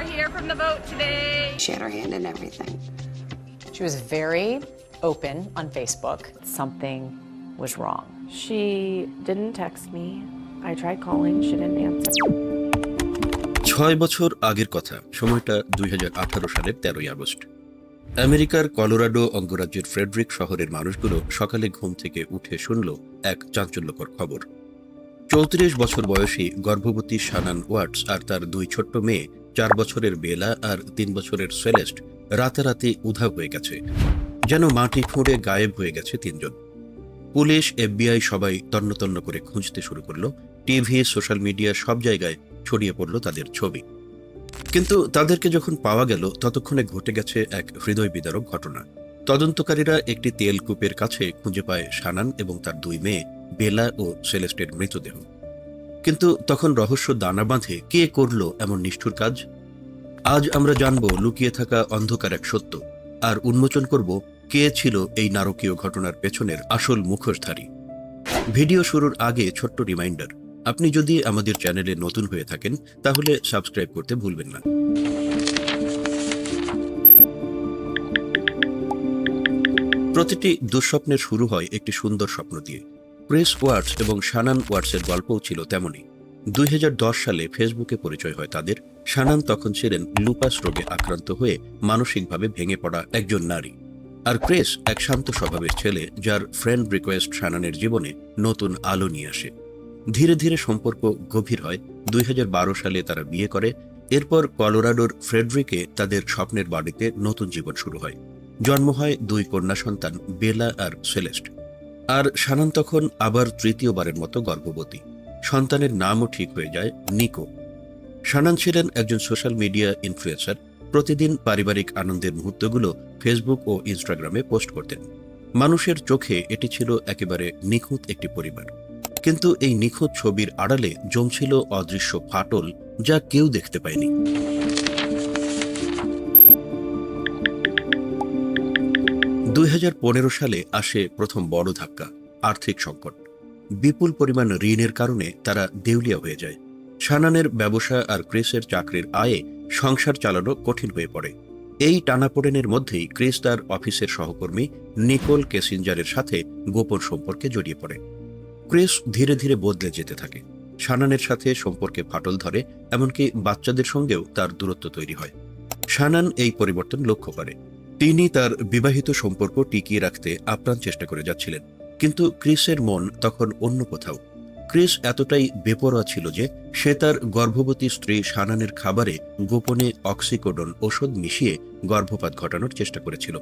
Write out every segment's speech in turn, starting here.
we're here from the boat today. She had her hand in everything. She was very open on Facebook. Something was wrong. She didn't text me. I tried calling, she didn't answer. ছয় বছর আগের কথা সময়টা দুই হাজার আঠারো সালের তেরোই আগস্ট আমেরিকার কলোরাডো অঙ্গরাজ্যের ফ্রেডরিক শহরের মানুষগুলো সকালে ঘুম থেকে উঠে শুনল এক চাঞ্চল্যকর খবর চৌত্রিশ বছর বয়সী গর্ভবতী শানান ওয়াটস আর তার দুই ছোট্ট মেয়ে চার বছরের বেলা আর তিন বছরের সেলেস্ট রাতারাতি উধাও হয়ে গেছে। যেন মাটি খুঁড়ে গায়েব হয়ে গেছে তিনজন। পুলিশ, এফবিআই সবাই তন্নতন্ন করে খুঁজতে শুরু করল। টিভি, সোশ্যাল মিডিয়া সব জায়গায় ছড়িয়ে পড়ল তাদের ছবি। কিন্তু তাদেরকে যখন পাওয়া গেল, ততক্ষণে ঘটে গেছে এক হৃদয় বিদারক ঘটনা। তদন্তকারীরা একটি তেলকূপের কাছে খুঁজে পায় সানান এবং তার দুই মেয়ে বেলা ও সেলেস্টের মৃতদেহ। কিন্তু তখন রহস্য দানা বাঁধে কে করল এমন নিষ্ঠুর কাজ? আজ আমরা জানব লুকিয়ে থাকা অন্ধকার এক সত্য, আর উন্মোচন করব কে ছিল এই নারকীয় ঘটনার পেছনের আসল মুখোশধারী। ভিডিও শুরুর আগে ছোট্ট রিমাইন্ডার, আপনি যদি আমাদের চ্যানেলে নতুন হয়ে থাকেন, তাহলে সাবস্ক্রাইব করতে ভুলবেন না। প্রতিটি দুঃস্বপ্নের শুরু হয় একটি সুন্দর স্বপ্ন দিয়ে। ক্রিস ওয়ার্ডস এবং শানান ওয়ার্ডসের গল্পও ছিল তেমনই। দুই হাজার দশ সালে ফেসবুকে পরিচয় হয় তাদের। শানান তখন ছিলেন লুপাস রোগে আক্রান্ত হয়ে মানসিকভাবে ভেঙে পড়া একজন নারী। আর ক্রেস এক শান্ত স্বভাবের ছেলে যার ফ্রেন্ড রিকোয়েস্ট শানানের জীবনে নতুন আলো নিয়ে আসে। ধীরে ধীরে সম্পর্ক গভীর হয়। দুই হাজার বারো সালে তারা বিয়ে করে। এরপর কলোরাডোর ফ্রেডরিকে তাদের স্বপ্নের বাড়িতে নতুন জীবন শুরু হয়। জন্ম হয় দুই কন্যা সন্তান বেলা আর সেলেস্ট। আর শানান তখন আবার তৃতীয়বারের মতো গর্ভবতী। সন্তানের নামও ঠিক হয়ে যায় নিকো। শানান ছিলেন একজন সোশ্যাল মিডিয়া ইনফ্লুয়েন্সার। প্রতিদিন পারিবারিক আনন্দের মুহূর্তগুলো ফেসবুক ও ইনস্টাগ্রামে পোস্ট করতেন। মানুষের চোখে এটি ছিল একেবারে নিখুঁত একটি পরিবার। কিন্তু এই নিখুঁত ছবির আড়ালে জমছিল অদৃশ্য ফাটল যা কেউ দেখতে পায়নি। দুই হাজার পনেরো সালে আসে প্রথম বড় ধাক্কা, আর্থিক সংকট। বিপুল পরিমাণ ঋণের কারণে তারা দেউলিয়া হয়ে যায়। সানানের ব্যবসা আর ক্রিসের চাকরির আয়ে সংসার চালানো কঠিন হয়ে পড়ে। এই টানাপোড়েনের মধ্যেই ক্রিস তার অফিসের সহকর্মী নিকোল কেসিঞ্জারের সাথে গোপন সম্পর্কে জড়িয়ে পড়ে। ক্রিস ধীরে ধীরে বদলে যেতে থাকে। সানানের সাথে সম্পর্কে ফাটল ধরে, এমনকি বাচ্চাদের সঙ্গেও তার দূরত্ব তৈরি হয়। সানান এই পরিবর্তন লক্ষ্য করে। তিনি তার বিবাহিত সম্পর্ক টিকিয়ে রাখতে আপ্রাণ চেষ্টা করে যাচ্ছিলেন। কিন্তু ক্রিসের মন তখন অন্য কোথাও। ক্রিস এতটাই বেপরোয়া ছিল যে সে তার গর্ভবতী স্ত্রী সানানের খাবারে গোপনে অক্সিকোডন ওষুধ মিশিয়ে গর্ভপাত ঘটানোর চেষ্টা করেছিল।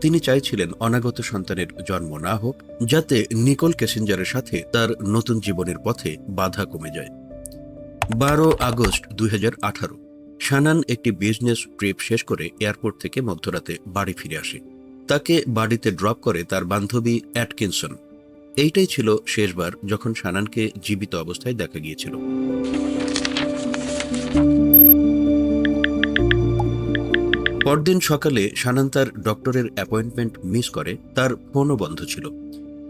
তিনি চাইছিলেন অনাগত সন্তানের জন্ম না হোক, যাতে নিকোল ক্যাসেঞ্জারের সাথে তার নতুন জীবনের পথে বাধা কমে যায়। বারো আগস্ট দুই হাজার আঠারো। শানান একটি বিজনেস ট্রিপ শেষ করে এয়ারপোর্ট থেকে মধ্যরাতে বাড়ি ফিরে আসে। তাকে বাড়িতে ড্রপ করে তার বান্ধবী অ্যাটকিনসন। এইটাই ছিল শেষবার যখন শানানকে জীবিত অবস্থায় দেখা গিয়েছিল। পরদিন সকালে শানান তার ডক্টরের অ্যাপয়েন্টমেন্ট মিস করে, তার ফোনও বন্ধ ছিল।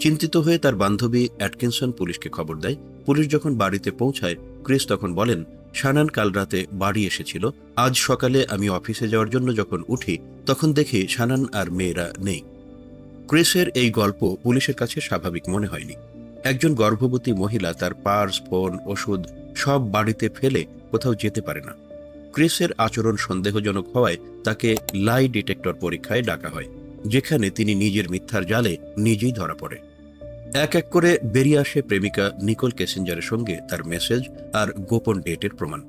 চিন্তিত হয়ে তার বান্ধবী অ্যাটকিনসন পুলিশকে খবর দেয়। পুলিশ যখন বাড়িতে পৌঁছায়, ক্রিস তখন বলেন শানান কাল রাতে বাড়ি এসেছিল। আজ সকালে আমি অফিসে যাওয়ার জন্য যখন উঠি, তখন দেখি শানান আর মেয়েরা নেই। ক্রিসের এই গল্প পুলিশের কাছে স্বাভাবিক মনে হয়নি। একজন গর্ভবতী মহিলা তার পার্স, ফোন, ওষুধ সব বাড়িতে ফেলে কোথাও যেতে পারে না। ক্রিসের আচরণ সন্দেহজনক হওয়ায় তাকে লাই ডিটেক্টর পরীক্ষায় ডাকা হয়, যেখানে তিনি নিজের মিথ্যার জালে নিজেই ধরা পড়ে। এক এক করে বেরিয়ে আসে প্রেমিকা নিকোল কেসেঞ্জারের সঙ্গে তার মেসেজ আর গোপন ডেটের প্রমাণ।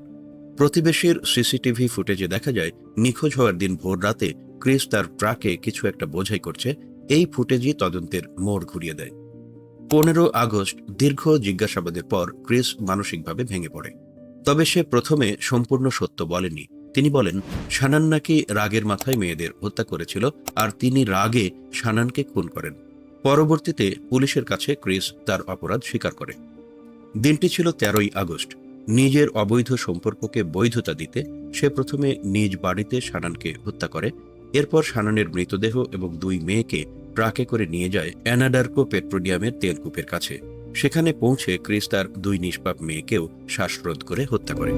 প্রতিবেশীর সিসিটিভি ফুটেজে দেখা যায়, নিখোঁজ হওয়ার দিন ভোর রাতে ক্রিস তার ট্রাকে কিছু একটা বোঝাই করছে, এই ফুটেজই তদন্তের মোড় ঘুরিয়ে দেয়। পনেরো আগস্ট, দীর্ঘ জিজ্ঞাসাবাদের পর ক্রিস মানসিকভাবে ভেঙে পড়ে। তবে সে প্রথমে সম্পূর্ণ সত্য বলেনি। তিনি বলেন সানান নাকি রাগের মাথায় মেয়েদের হত্যা করেছিল, আর তিনি রাগে সানানকে খুন করেন। পরবর্তীতে পুলিশের কাছে ক্রিস তার অপরাধ স্বীকার করে। দিনটি ছিল তেরোই আগস্ট। নিজের অবৈধ সম্পর্ককে বৈধতা দিতে সে প্রথমে নিজ বাড়িতে সানানকে হত্যা করে, এরপর সানানের মৃতদেহ এবং দুই মেয়েকে ট্রাকে করে নিয়ে যায় অ্যানাডার্কো পেট্রোলিয়ামের তেলকূপের কাছে। সেখানে পৌঁছে ক্রিস তার দুই নিষ্পাপ মেয়েকেও শ্বাসরোধ করে হত্যা করে।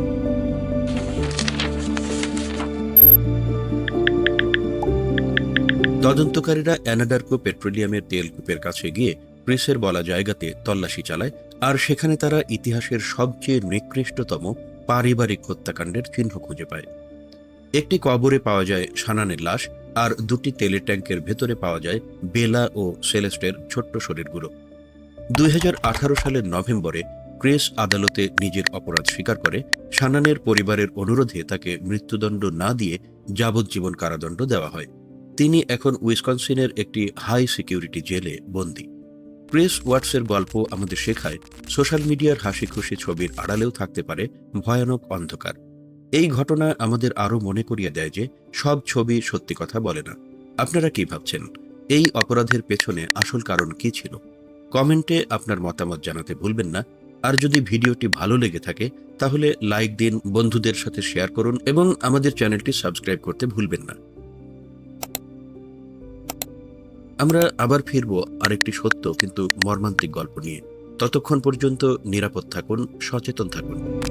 তদন্তকারীরা অ্যানাডার্কো পেট্রোলিয়ামের তেল কূপের কাছে গিয়ে প্রেসের বলা জায়গাতে তল্লাশি চালায়, আর সেখানে তারা ইতিহাসের সবচেয়ে নিকৃষ্টতম পারিবারিক হত্যাকাণ্ডের চিহ্ন খুঁজে পায়। একটি কবরে পাওয়া যায় সানানের লাশ, আর দুটি তেলের ট্যাঙ্কের ভেতরে পাওয়া যায় বেলা ও সেলেস্টের ছোট্ট শরীরগুলো। দুই হাজার আঠারো সালের নভেম্বরে ক্রেস আদালতে নিজের অপরাধ স্বীকার করে, সানানের পরিবারের অনুরোধে তাকে মৃত্যুদণ্ড না দিয়ে যাবজ্জীবন কারাদণ্ড দেওয়া হয়। তিনি এখন উইসকনসিনের একটি হাই সিকিউরিটি জেলে বন্দী। প্রেস ওয়াটসের গল্প আমাদের শেখায়, সোশ্যাল মিডিয়ার হাসি খুশি ছবির আড়ালেও থাকতে পারে ভয়ানক অন্ধকার। এই ঘটনা আমাদের আরও মনে করিয়ে দেয় যে সব ছবি সত্যি কথা বলে না। আপনারা কি ভাবছেন? এই অপরাধের পেছনে আসল কারণ কি ছিল? কমেন্টে আপনার মতামত জানাতে ভুলবেন না। আর যদি ভিডিওটি ভালো লেগে থাকে, তাহলে লাইক দিন, বন্ধুদের সাথে শেয়ার করুন এবং আমাদের চ্যানেলটি সাবস্ক্রাইব করতে ভুলবেন না। আমরা আবার ফিরব আরেকটি সত্য কিন্তু মর্মান্তিক গল্প নিয়ে। ততক্ষণ পর্যন্ত নিরাপদ থাকুন, সচেতন থাকুন।